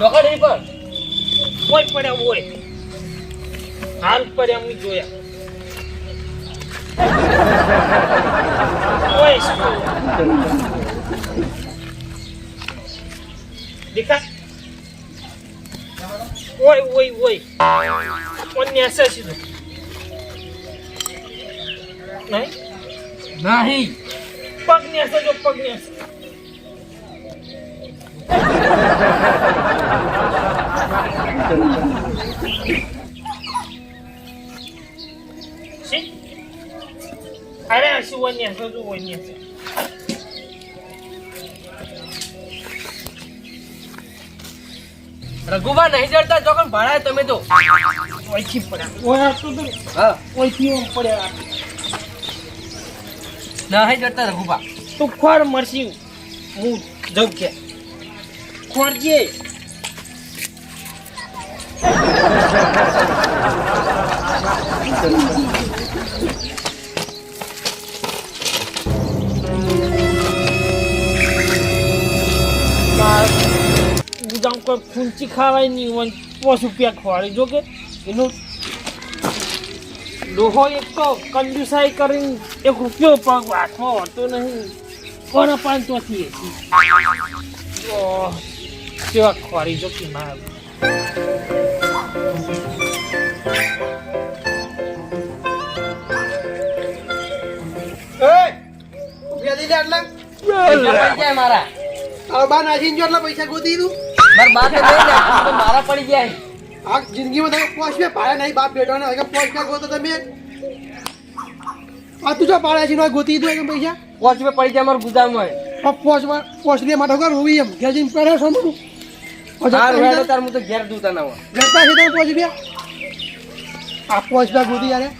ચોકડ હે પર. કોઈ પડ્યા હોય. હાલ પડ્યા હું જોયા? દેખા ઓય ઓય ઓય કોને હશે સીધું? નહીં? નહીં. પગ ને હશે જો પગ ને હશે. Sí. અરે શું વન્ય છે શું વન્ય છે રઘુબા નહીં જડતા ચોકન ભાડા તમે તો. ઓળખી પડ્યા ઓય આ તો હા. ઓયથી પડ્યા નહીં જડતા રઘુબા તું ખોર મરસી હું જઉં કે. ખોરજે ગુજામ કોઈ ફૂંચી ખાવાય નહીં હોય પોસ રૂપિયા ખવાડી. જો કે, એનું ડોહો એક કંજુસાઈ કરીને એક રૂપિયો પગ હાથમાં હતો નહીં. કોણ પાંચ ચોથી કેવા ખવારી જો કે માર પડી જાય મારા. આ બા નાખીને જો આટલા પૈસા ગોતી દીધું? મારા બા તો નહીં ને તો મારા પડી જાય. આ જિંદગીમાં તમે પોચ બે પાડ્યા નહીં બાપ બેટવાના હવે પોચ બે ગોતો તમે. આ તું જો પાડ્યા છે ને ગોતી દીધું પૈસા? પોચ રૂપિયા પડી જાય મારા ગુદામમાં આ પોચ પોચ લે માટે કર હોવી એમ. ઘેર જઈને છો ને હાર વેડો તાર? હું તો ઘેર દૂતા ના હોય. છે તમે પોચ આ યાર.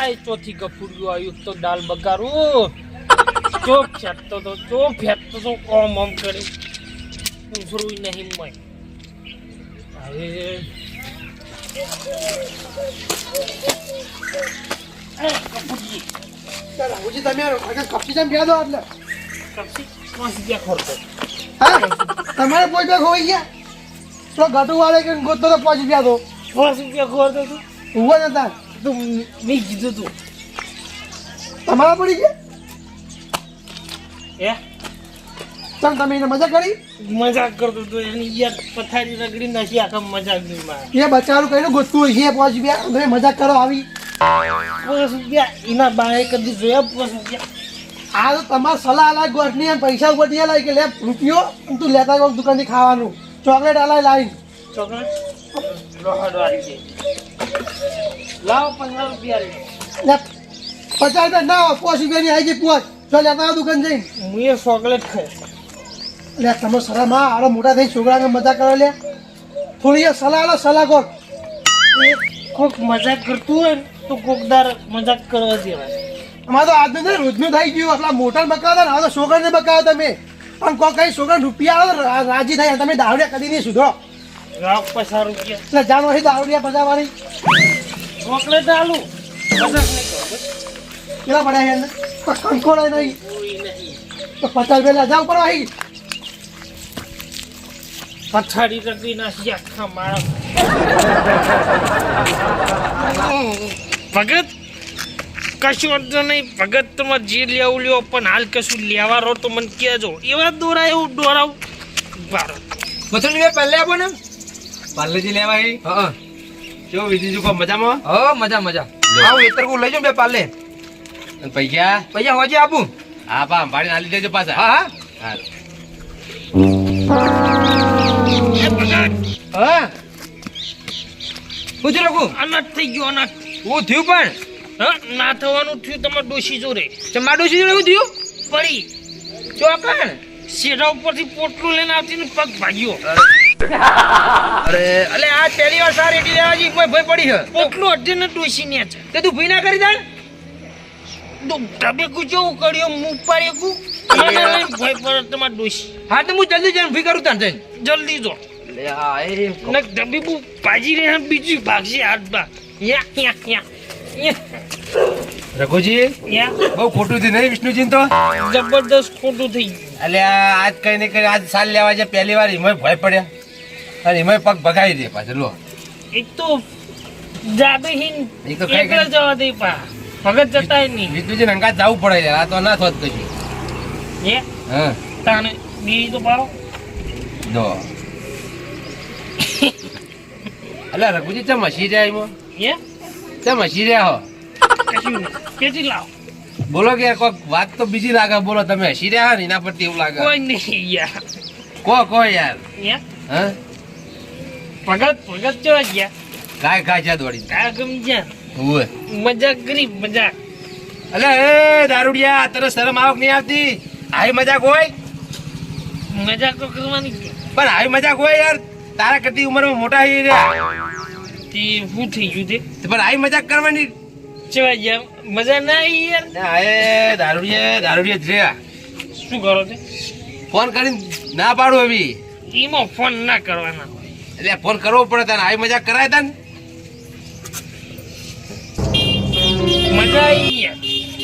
આ ચોથી ગફુડિયું આવ્યું તો દાલ બગારું. ફેંકતો તો ફેંકતો તો ઓમ ઓમ કરી. ઉભરું નહીં મય. અરે કપૂરજી તમે આગળ કપચી જેમ દો એટલે કપસી પાંચ ગયા ખોરતો. હા? તમારે પોચ બે ખોવાઈ ગયા? તો ગટુ વાળે કે ગોતો તો પોચ રૂપિયા તો. પાંચ રૂપિયા ખોરતો તું ઊભા નતા તું મેં કીધું તું. તમારા પડી ગયા? એ તમ તમે એને મજા કરી? મજાક કરતો તો એની યાર પથારી રગડી નાખી આખા મજાક નહીં મારે એ બચારું કઈને ગોતતું હોય છે પોચ રૂપિયા? તમે મજાક કરો આવી. પાંચ રૂપિયા? એના બાએ કદી જોયા પાંચ રૂપિયા? આ તો તમારે સલાહ અલાય ગોઠની પૈસા ઉપર દે કે લે રૂપિયો તું લેતા દુકાનથી ખાવાનું. ચોકલેટ અલાય લાવી. ચોકલેટ લાવો પંદર રૂપિયા પચાસ રૂપિયા ના પોસ પોચ રૂપિયાની આવી ગઈ પોચ જો લેતા આવો દુકાન જઈને. હું એ ચોકલેટ ખાય લે તમે શરમ હા આડો મોટા થઈ છોકરાને મજા કરો લે. થોડી સલાહ આલો સલાહ કોક કોક મજાક કરતું હોય તો કોકદાર મજાક કરવા દેવાય અમારે તો આજનું રોજનું થઈ ગયું એટલા મોટા બકાવતા ને હવે તો છોકરાને બકાવો તમે. પણ કોઈ કઈ છોકરા રૂપિયા તો રાજી થાય તમે દાવડિયા કદી નહીં સુધરો લાવ પૈસા રૂપિયા. એટલે જાણો છે દાવડિયા પચાવવાની ચોકલેટ આલુ. કેટલા પડ્યા છે અંદર? કંકોડા નહીં. નહીં. તો પચાસ પેલા જાવ પડો અહીં. પછાડી રગડી નાખી આખા મારા ભગત કશું વાંધો નહીં. ભગત તમારે જે લેવું લ્યો પણ હાલ કશું લેવા રહો તો મને કહેજો. એવા દોરા એવું દોરાવું. બારો મથુન રૂપિયા પહેલે આપો ને. પાર્લેજી લેવા એ. હા જો વિધિ શું કહો મજામાં? હા મજા મજા. આવ એતર કો લઈ જો બે પાલે અને પૈસા? પૈસા હોજે આપું. હા પા ભાડી નાલી દેજો પાછા. હા હા. હા પૂછી લખું અનાથ થઈ ગયો અનાથ. હું થયું પણ. ના થવાનું થયું તમારે ડોશી જોડે. ચમાડું ડોસી એવું થયું? પડી. ચોકણ શેરા ઉપરથી પોટલું લઈને આવતી ને પગ ભાગ્યો. અરે અલે આ પહેલી વાર સારી એટી લેવા કોઈ ભય પડી છે પોટલું અડધે ને ડોશી ને છે. તે તું ભી ના કરી દે ઢબે કુચો કર્યો મું પાડ્યો કુ. ભય પડે તમારે ડોશી. હા તો હું જલ્દી જઈને ભી કરું તાન જઈને. જલ્દી જો. લે આ એ ને ડબી બુ ભાજી રે બીજી ભાગશે હાથ બા યા યા યા રઘુજી? બહુ ખોટું થયું નહીં વિષ્ણુજી તો? જબરદસ્ત ખોટું થઈ એટલે આજ કઈ ને કઈ આજ સાલ લેવા છે પહેલી વાર એમાં ભય પડ્યા. અને એમાં પગ ભગાવી દે પાછળ લો. એક તો જાદુહીન એક તો કઈ જવા દે પા. ભગત જતાય નહીં. વિષ્ણુજી અંગાત જવું પડે યાર આ તો ના થોત કશું. હે? હા. તાને બીજી તો પાડો. જો. એટલે રઘુજી ચમ હસી જાય એમાં? હે? ચમ હસી રહ્યા હો? કશું કેટલી લાવ? બોલો કે કોક વાત તો બીજી લાગે બોલો તમે હસી રહ્યા ને એના પરથી એવું લાગે. કોઈ નહીં યાર. કો કો યાર. હે હા? ભગત ભગત ચવા ગયા? કાય કાય જા દોડી. કાય ગમ જા ઓય મજાક કરી મજાક. અલે એ દારૂડિયા તને શરમ આવક નહીં આવતી? આવી મજાક હોય? મજાક તો કરવાની પણ આવી મજાક હોય યાર. તારા કરતી ઉંમરમાં મોટા થઈ રહ્યા. તે શું થઈ ગયું તે. પણ આવી મજાક કરવાની. ચવા ગયા? મજા ના આવી યાર. ના, એ દારૂડિયા દારૂડિયા જ રહ્યા. શું કરો તે? ફોન કરીને ના પાડું હવે એમાં ફોન ના કરવાના. એટલે ફોન કરવો પડે તને. આવી મજાક કરાય તને. મજા આવી યાર.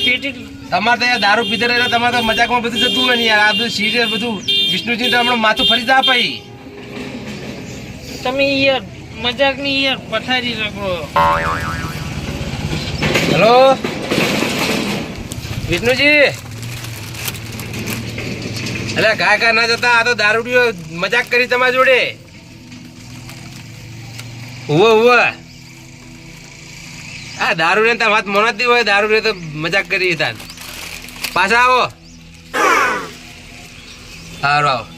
પેટી તમારે તો દારૂ પીધે રહેલા તમારે તો મજાકમાં બધું જતું હોય ને યાર. આ બધું સિરિયસ બધું વિષ્ણુજી તો હમણાં માથું ફરી જ પાઈ તમે યાર મજાકની યાર, પથારી રગડો હેલો? વિષ્ણુજી? અરે કાય કા ના જતા, આ તો દારૂડીઓ મજાક કરી તમારા જોડે. ઉવો ઉવો. આ દારૂ ને વાત મોનાતી હોય દારૂ તો મજાક કરી તાર પાછા આવો. સારું આવો.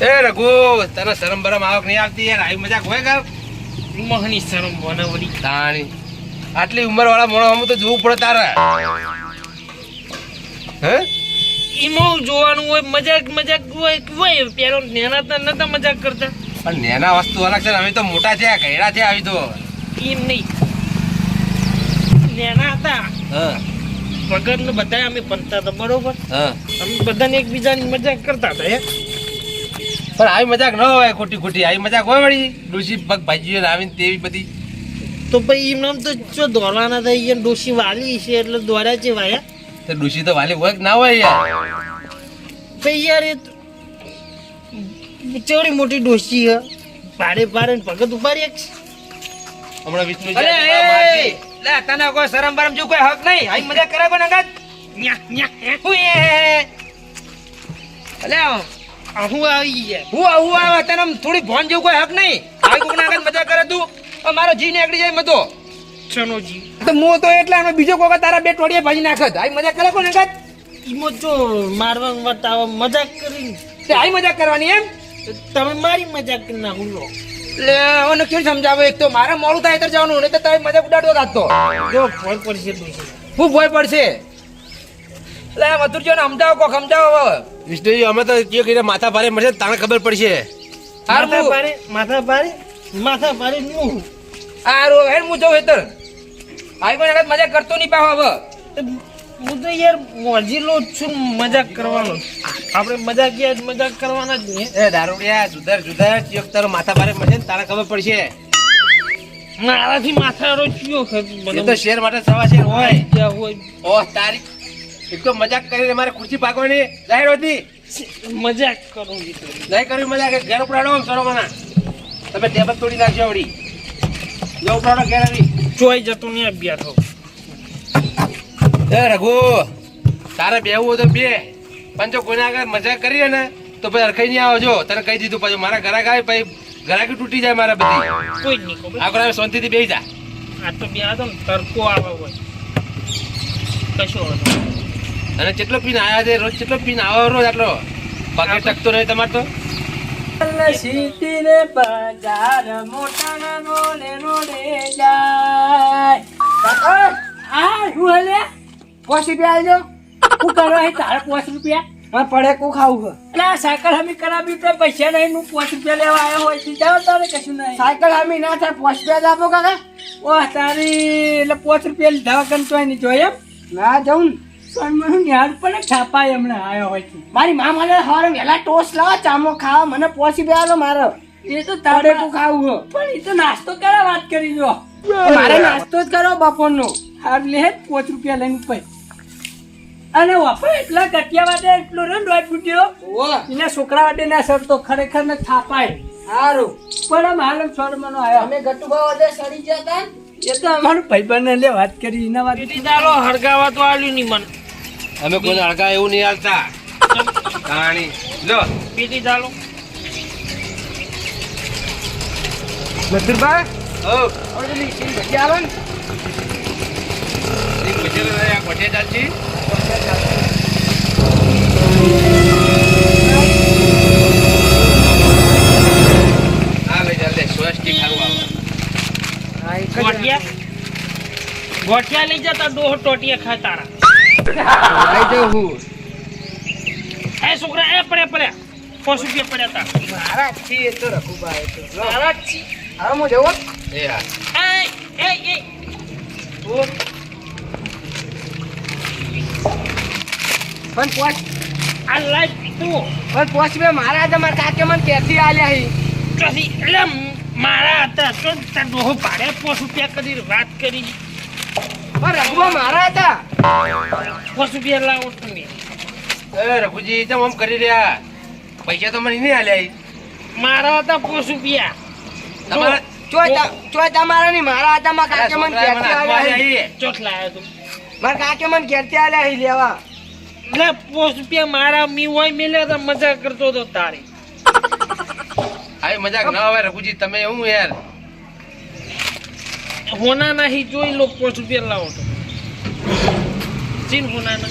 એ રઘુ તને શરમ બરમ આવક નહીં આવતી યાર. આવી મજાક હોય કા? મહની શરમ બનાવડી તાણી આટલી ઉંમર વાળા મોણો અમુક તો જોવું પડે તારે. હે? એમાં જોવાનું હોય મજાક મજાક હોય હોય. પેલો નેના તો નતા મજાક કરતા. પણ નેના વસ્તુ અલગ છે અમે તો મોટા થયા ઘેડા થયા આવી તો. એમ નહીં. નેના હતા. હા? ને બધા અમે બનતા હતા બરોબર? હા? અમે બધાને એકબીજાની મજાક કરતા હતા હે? પણ આવી મજાક ન હોય ખોટી ખોટી આવી મજાક હોય વળી. ડોસી પગ ભાજી આવીને તેવી બધી. તો ભાઈ એમ તો જો દોરવાના થઈ ગયા ડોશી વાલી છે એટલે દોર્યા છે વાયા. તો ડોસી તો વાલી હોય કે ના હોય યાર? ભાઈ યાર એ ચેવડી મોટી ડોશી હે પાડે પાડે ને ભગત ઉપાડી એક. હમણાં વિષ્ણુ અરે લે તને કોઈ શરમ બરમ જેવું કોઈ હક નહીં. આઈ મજા કરે કોઈ નગદ ન્યા ન્યા હું એ. અલે આ હું આવી ગયા હું આવું આવે તને થોડી ભોન જેવું કોઈ હક નહીં? કોક મજા કરે તું? મારો જી નીકળી જાય મતો ચનોજી તો હું તો એટલા આનો બીજો કોક તારા બે ટોળીએ ભાજી નાખત આઈ મજા કરે કોને નગદ ઈમો જો મારવા વટાવા મજાક કરી તે આઈ મજાક કરવાની એમ? તમે મારી મજાક ના નાખું લો. ઓને કેમ સમજાવે? એક તો મારે મોડું થાય તો જવાનું નહીં તો તારી મજા ઉડાડો રાખતો જો ફળ પડશે ડોશી હું ભોય પડશે? લે મથુરજીઓ ને સમજાવો કોક સમજાવો હવે. વિષ્ણુજી અમે તો જે કહીને માથા ભારે મળશે તાણે ખબર પડશે. હારું. માથા ભારે માથા ભારે માથા ભારે નું. આરો હેડ હું જઉં હેતર આઈ પણ નગદ મજા કરતો નહીં પાહો હવે. હું તો યાર મોજીલો જ છું મજાક કરવાનો. આપણે મજાક યાર મજાક કરવાના જ નહીં. એ દારૂડિયા જુદાર સુધર ચિયોક તારો માથા ભારે મળશે ને તાણે ખબર પડશે. મારાથી માથા રોચ્યો એ તો શેર માટે સવા શેર હોય હોય હોય. ઓહ તારી એક તો મજાક કરીને મારે ખુરશી પાકવાની જાહેર હતી. મજાક કરું નહીં કર્યું મજાક ઘેર ઉપડાડો આમ સરો મના તમે ટેબલ તોડી નાખજો વળી. જો ઉપડાડો ઘેર આવી. ચોઈ જતો નહીં અભ્યાસ થો એ રઘુ તારે બેવું તો બે. પણ જો કોઈને આગળ મજાક કરીએ ને તો પછી અરખાઈ નહીં આવજો તને કહી દીધું પછી. મારા ઘરાક આવે પછી ઘરાકી તૂટી જાય મારા બધી. કોઈ નહીં આગળ શાંતિથી બેસી જા. આ તો બે તરકો આવે હોય. કશું. અને કેટલો પીન આવ્યા છે? રોજ કેટલો પીન આવો રોજ આટલો? પગે ટકતો નહીં તમારે તો? સીટીને બજાર મોટા રોડે રોડે જાય. આ શું હલે પોસ રૂપિયા આલજો. હું કરો હે તારે પોસ રૂપિયા? મારે પડે કો ખાવું એટલે આ સાયકલ હમી કરાવી તો પૈસા નહીં હું પોસ રૂપિયા લેવા આવ્યો હોય છે જાઓ તારે કશું નહીં. સાયકલ હમી ના થાય પોસ રૂપિયા આપો કાકા. ઓહ તારી એટલે પોસ રૂપિયા લીધા વગર તો નહીં જોઈએ એમ? ના જવું પણ મને પણ છાપાય હમણાં આવ્યો હોય છે. મારી મા મને સવારે વહેલા ટોસ લાવો ચામો ખાવા મને પોસી બે મારો. એ તો તારે તું ખાવું હો. પણ એ તો નાસ્તો કરવા વાત કરી જો. મારે નાસ્તો જ કરો બપોરનો હાર લે પાંચ રૂપિયા લઈને ઉપર. અને વાપર એટલા કટિયા માટે એટલો રે દોઢ ફૂટ્યો એના છોકરા વાટે ના સર તો ખરેખર ને થાપાય સારું. પણ આમ હાલ છોડવાનો આવ્યો અમે ગટુબા વધે સડી ગયા તા એ તો અમારું ભાઈબંધ લે વાત કરી એના વાત હરગાવા તો આવ્યું નહીં મને. અમે કોઈ અડકા એવું નહીં હાલતા. કહાણી લો. પીતી ચાલો. મથુરભાઈ ઓ. ઓલી ભજી આવે ને એક બચેલો રહે, આ કોઠે ગોઠિયા? લઈ જતા ડોહ ટોટિયા ખાય તારા. એ છોકરા એ પડ્યા પડ્યા. પાંચ રૂપિયા પડ્યા તા. મારા છીએ તો રઘુભાઈ તો. મારા જ છીએ હું જવો? એ હા. એ એ એ. પણ પોચ આ લાઈફ તું પણ પોચ બે મારા મારા કાકે મને ક્યાંથી આલ્યા હી. ચોથી એટલે મારા હતા તો તાર ડોહો પાડે પાંચ રૂપિયા કરી વાત કરી. પણ મારા હતા. પાંચ રૂપિયા લાવો તમે એ રઘુજી તમે આમ કરી રહ્યા? પૈસા તો મને નહીં મારા હતા પાંચ રૂપિયા તમારા ચોય ચોય તમારા નહીં મારા હતા મારા કાકે મને મને આલ્યા હાથમાં આલ્યા હી. ઈ. ચોથ લાયો તું. મારા કાકે મને ક્યાંથી આલ્યા હી લેવા. એટલે પાંચ રૂપિયા મારા મી હોય મેલ્યા મજા કરતો તો તારે. આવી મજાક ના આવે રઘુજી તમે હું યાર. હોના નહીં જોઈ લો પાંચ રૂપિયા લાવો તો. ચીન હોના ના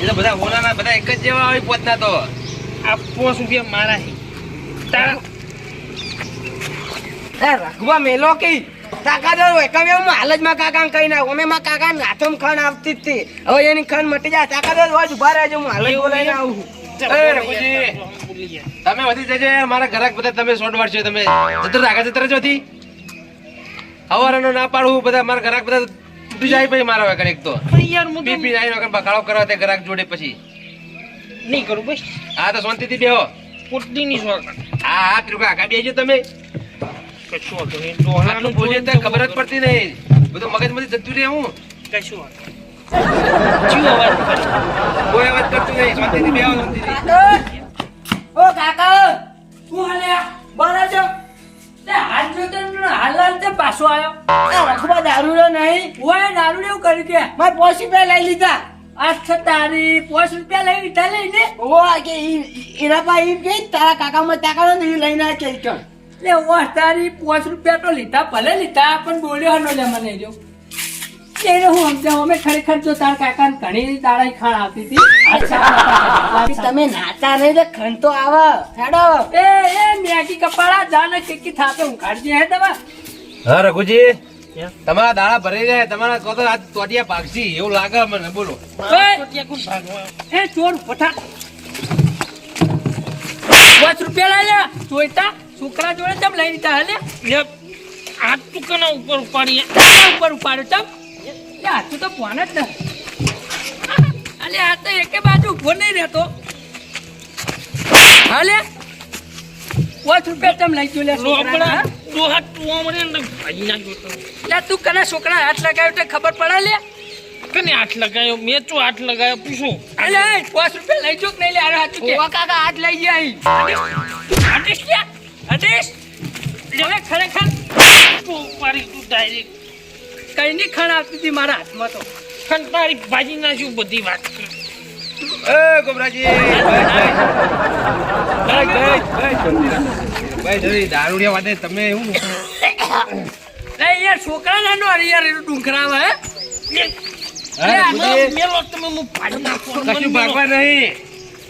એ તો બધા હોનાના બધા એક જ જેવા હોય પોતના તો. આ પાંચ રૂપિયા મારા તારા રાખવા મેલો કે? કાકા જો એકમ કમે હું હાલ જ માં કાકા કઈ ના અમે માં કાકા હાથોમાં ખણ આવતી જ હતી. હવે એની ખણ મટી જાય. કાકા જો રોજ ઊભા રહેજો હું હાલ જ બોલાઈને આવું તમે વધી જજો યાર મારા ઘરાક બધા તમે સોટ મારશો તમે જતર રાખા જતર જ હતી હવારનો ના પાડું બધા મારા ઘરાક બધા તૂટી જાય પછી મારા વગર એક તો. યાર હું બીપી જાય વગર બકાળો કરવા તે ઘરાક જોડે પછી. નહીં કરું બસ. હા તો શાંતિથી બેહો. પોટલી ની શોખ હા હા ત્રુકા આગા બેજો તમે. કશું વાંધો નહીં. ડોહાનું બોલીએ તો ખબર જ પડતી નહીં. બધું મગજમાંથી જતું રહે હું. કશું વાંધો. કોઈ અવાજ કરતું નહીં. શાંતિથી બેહો શાંતિથી. ઓ કાકા તું હાલે બરા છો? તે હાથ જોતો ને હાલ હાલ તે પાછો આવ્યો? રખવા દારૂડો નહીં. ઓય દારૂડો એવું કર્યું કે? મારે પાંચ રૂપિયા લઈ લીધા. અચ્છા તારી પોસ રૂપિયા લઈ લીધા લઈને ઓ કે એના પા એમ કે તારા કાકા માં ને લઈને આ કે કણ ઓ તારી પોસ રૂપિયા તો લીધા ભલે લીધા પણ બોલ્યો હનો લે મને જો. એને હું સમજાવું? અમે ખરેખર જો તાર કાકાને ઘણી દાડા ખાણ આવતી હતી. તમે નાતા નહીં તો ખણ તો આવે. હેડો. એ એ મેગી કપાળા જાને કેકી થાતે ઉઘાડજે હે દવા. હા રઘુજી? તમારા દાડા ભરાઈ જાય તમારા કહો તો આ તોટિયા પાકશી એવું લાગે મને બોલો? એ! ચોર પઠા પાંચ રૂપિયા લઈ લે જોઈતા છોકરા જોડે તમ લઈ લીધા હાલે લે લે, હાથ તું કના ઉપર ઉપાડીએ ઉપર ઉપાડ્યો તમ હાથ તો ફોન જ ન. અલે આ તો એકે બાજુ ઊભો નહીં રહેતો. હાલે પાંચ રૂપિયા તમ લઈ ગયો લે છોકરાને, લોબડા હા? ડોહા ટુવામણે ને ભાઈ નાખ્યો તો. લે તું કને છોકરા હાથ લગાવ્યો તો ખબર પડે લે? કને હાથ લગાયો મેં તો હાથ લગાયો પૂછું. અલે એ પાંચ રૂપિયા લઈ જો કે નહીં લે? અરે હાથું કે. કાકા હાથ લઈ ગયા આદેશ ક્યાં આદેશ. લે ખરેખર. તું ઉપાડી તું ડાયરેક્ટ કઈ ની ખણ આપતી હતી મારા હાથમાં તો. કંટાળી ભાજી નાખ્યું બધી વાત એ ગોબરાજી ભાઈ ભાઈ ભાઈ ભાઈ. જરી દારૂડિયા વાદે તમે એવું યાર છોકરા નાનો અરે યાર એનું હે? હા, હું. ભાગવા નહીં.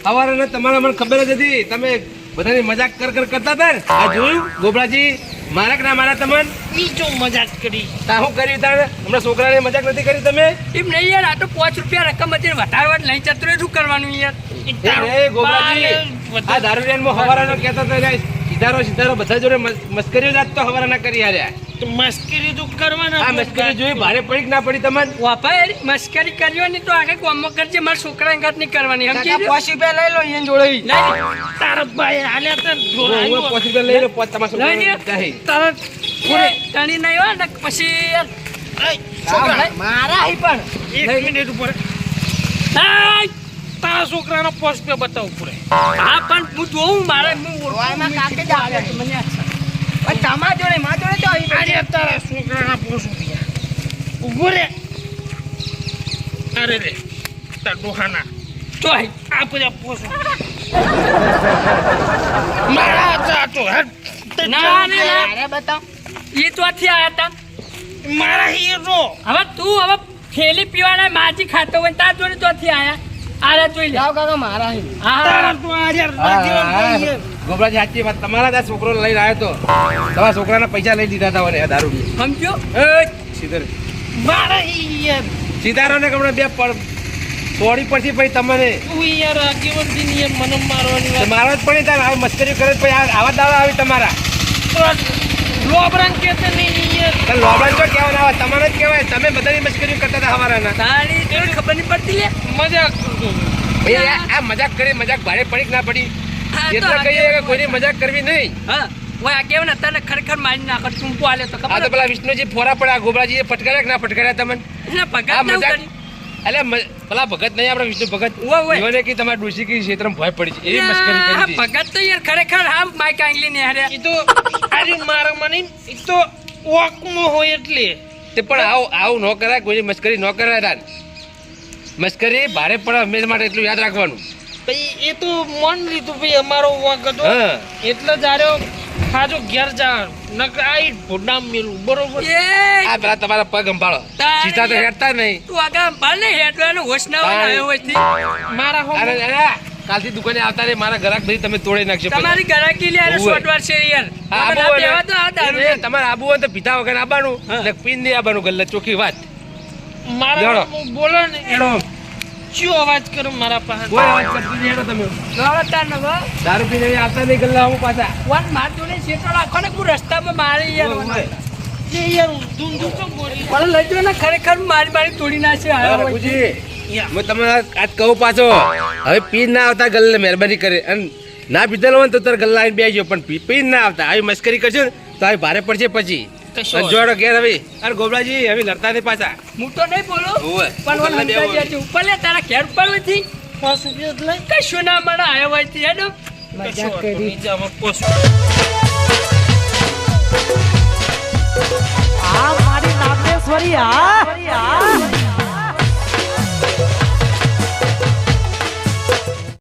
સવારે તમારા મને ખબર જ હતી તમે બધાની મજાક કર કર કરતા હતા ને? આ જોયું ગોબરાજી? મારા ના મારા તમને? ઈ જો મજાક કરી. તા શું કર્યું તારે હમણાં છોકરાને મજાક નથી કરી તમે? એમ નહીં યાર આ તો પાંચ રૂપિયા રકમ હતી વધારવા લઈ જતો શું કરવાનું યાર? ગોબરાજી. આ દારૂડિયામાં હવારાનો કહેતા હતા કે સીધારો સીધારો બધા જોડે મસ્કરીઓ જાત તો હવારાના કરી હાર્યા તો મસ્કરી તો કરવાના આ મસ્કરી જોઈ ભારે પડી ના પડી તમને વાપા એરી મસ્કરી કર્યો ની તો આગળ ગામમાં કરજે મારા છોકરા ઘાત નહીં કરવાની સમજી ગયો? પાંચ રૂપિયા લઈ લો અહીંયા જોડે તારા ભાઈ હાલે તો જોરાયું. પાંચ રૂપિયા લઈ લો પાંચ તમારા લઈ લ્યો. પૂરે. તણી નહીં હોય ને પછી મારા પણ. એક મિનિટ ઉપર. તારા છોકરાનો પોસ્ટ પે બતાવવું પડે. હા પણ હું જોઉં મારે હું ઓળખું. કાકે જ આવે. મને પણ તમારા જોડે મા જોડે તો આવી અરે તારા છોકરાના પોસ્ટ રૂપિયા ઊભો રે. અરે રે તાર ડોહાના. તો આ બધા પોસ્ટ મારા હતા તો હે ના ના ના અરે બતાવ. એ તો આથી આયા તા મારા હીરો. હવે તું હવે થેલી પીવાના માજી ખાતો હોય તાર જોડે તો આથી આયા. જોઈ લે. જાઓ કાકા મારા અહીં. હા તો આજે હા, હા, હા. ગોબરાજી સાચી વાત તમારા જ છોકરો લઈને આવ્યો તો. તમારા છોકરાના પૈસા લઈ લીધા હતા મને દારૂ સમજો? સીધર. મારા યાર. સીધારો ને હમણાં બે પડ થોડી પડશે પછી તમને તું યાર આગેવનથી ની યાર મને મારવાની તો મારો જ પણ તાર હવે મસ્કરી કરે પછી આવા દાવા આવી તમારા. વાત લોબરાન કેતે નહીં તો જ કહેવાય. તમે બધાની મશ્કરી કરતા હતા હવારાના. તારી જોડે ખબર નહીં પડતી લે. મજાક. ભાઈ આ- આ મજાક કરી મજાક ભારે પડી. કે ના પડી એટલે કહીએ કે કોઈની મજાક કરવી નહીં. હા ઓય આ કેવું ને? તને ખરેખર મારી નાખો આલે તો આ ખબર તો પેલા વિષ્ણુજી ફોરા પડ્યા ગોબરાજી એ ફટકાર્યા કે ના ફટકાર્યા તમને? ભગત ના કરી એટલે પેલા ભગત નહીં આપણે વિષ્ણુ ભગત. જીવને કે તમારા ડોશી કી ક્ષેત્રમાં ભય પડી છે. એવી મસ્કરી કરી ભગત તો યાર ખરેખર હા માઈક આંગલી ને હારે. એ તો અરે મારા મને એ તો ઓકમાં હોય એટલે. તે પણ આવું આવું ન કરાય કોઈની મસ્કરી ન કરાય તાર મસ્કરી ભારે પડે હંમેશા માટે એટલું યાદ રાખવાનું. ભાઈ એ તો મન લીધું ભાઈ અમારો વાંક હતો. એટલે જારે ખાજો ઘેર જા નકર આ ભોડામ મેલું બરોબર? એ! આ પેલા તમારા પગ સંભાળો. સીધા તો હેડતા નહીં. તું આગળ ભલે હેડવાનો હોશ ના હોય મારા હો કાલથી દુકાને આવતા રે મારા ગ્રાહક ભાઈ તમે તોડી નાખજો. તમારી ગરાકી લે આરે ઓવે. છે યાર. તમારે આબુ હોય તો પીતા વગર આબાનું ને પીન નહીં આબાનું ગલ્લે ચોખ્ખી વાત. મારા બોલો ને. એડો ચિયો અવાજ કરો મારા પાસે? કોઈ અવાજ કરતું નહીં એડો તમે. ગળતા ન દારૂ પીને આવતા નહીં ગલ્લા હું પાછા. વન માર જોડે શેટો રાખો ને હું રસ્તામાં મારી યાર. યાર ધૂમ ધૂમ તો બોલી? પણ લઈ જો ને ખરેખર મારી મારી તોડી નાખે આ હું તમને આજ કહું પાછો. હવે પી ના આવતા ગલ્લે મહેરબાની કરે. અને ના પીધેલો હોય ને તો તારે ગલ્લા આવીને બેસજો પણ પી- ના આવતા. આવી મસ્કરી કરજો ને તો આવી ભારે પડશે પછી. જોડો ઘેર હવે. અરે ગોબરાજી હવે લડતા નહીં પાછા. હું તો નહીં બોલું. પણ ઉપર લે તારા ઘેર ઉપર નથી. કશું ના મળે આવ્યો હોય તે હેડો. વાંધો પોસ. આ મારી નાગેશ્વરી આ